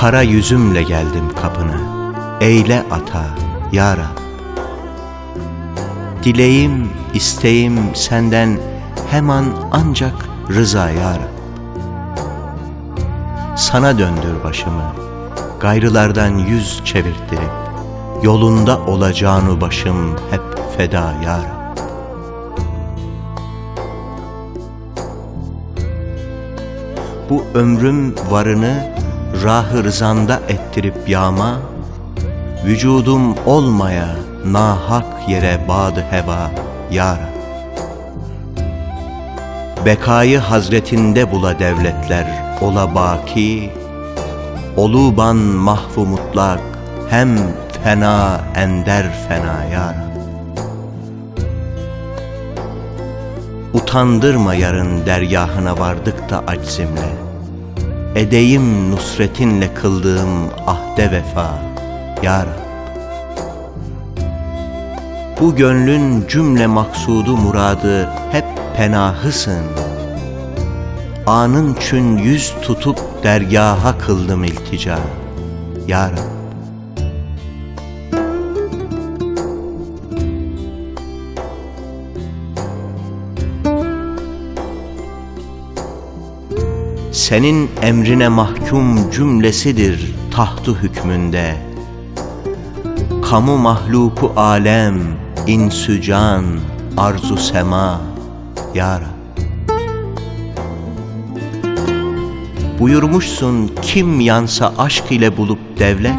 Kara yüzümle geldim kapına. Eyle ata ya Rab. Dileğim, isteğim senden hemen ancak rıza ya Rab. Sana döndür başımı, gayrılardan yüz çevirttirip, yolunda olacağını başım hep feda ya Rab. Bu ömrüm varını rah-ı rızanda ettirip yağma, Vücudum olmaya nahak yere bağdı heva ya. Bekayı hazretinde bula devletler ola baki, Oluban mahvu mutlak hem fena ender fena ya. Utandırma yarın dergahına vardık da aczimle, Edeyim nusretinle kıldığım ahde vefa ya Rab. Bu gönlün cümle maksudu muradı hep penahısın. Anın çün yüz tutup dergaha kıldım iltica. Ya Rab. Senin emrine mahkum cümlesidir tahtı hükmünde. Kamu mahluku alem, insü can, arzu sema, ya. Buyurmuşsun kim yansa aşk ile bulup devlet,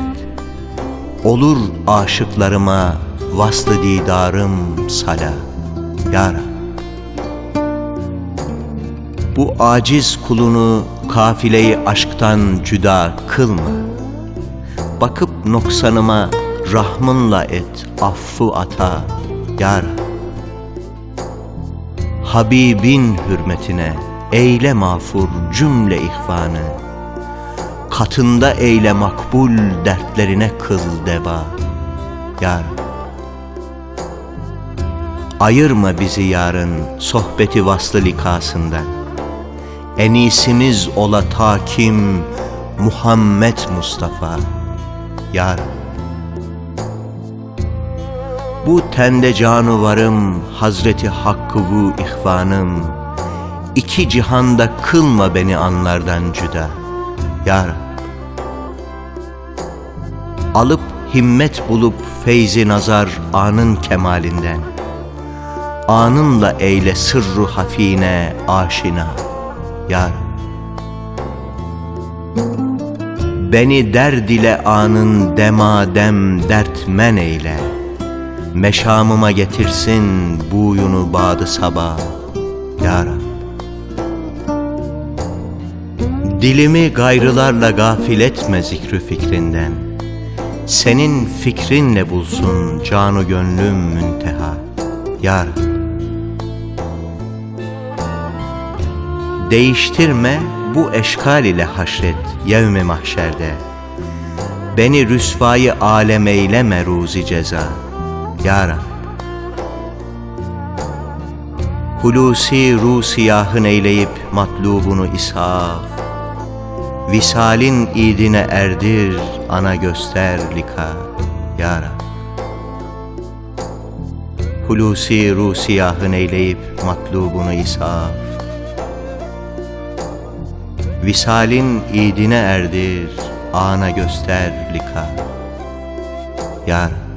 olur aşıklarıma vaslı didarım sala, ya Rab. Bu aciz kulunu kafileyi aşktan cüda kılma. Bakıp noksanıma rahmınla et affı ata ya Rab. Habibin hürmetine eyle mağfur cümle ihvanı. Katında eyle makbul dertlerine kıl deva ya Rab. Ayırma bizi yarın sohbeti vaslı likasından. Enisimiz ola takim Muhammed Mustafa. Ya. Bu tende canı varım Hazreti Hakkı bu ihvanım. İki cihanda kılma beni anlardan cüda. Ya. Alıp himmet bulup feyzi nazar anın kemalinden. Anınla eyle sırru hafine aşina Ya Rab. Beni derd ile anın demadem dertmen eyle Meşamıma getirsin buyunu badı sabah Ya. Dilimi gayrılarla gafil etme zikrü fikrinden Senin fikrinle bulsun canu gönlüm münteha Ya. Değiştirme bu eşkal ile haşret yevmi mahşerde. Beni rüsvayı alem eyleme ruzi ceza. Ya Rab. Hulusi ru siyahın eyleyip matlubunu ishaf. Visalin idine erdir ana göster lika. Ya Rab. Hulusi ru siyahın eyleyip matlubunu ishaf Visalin idine erdir, ana göster lika. Ya Rab.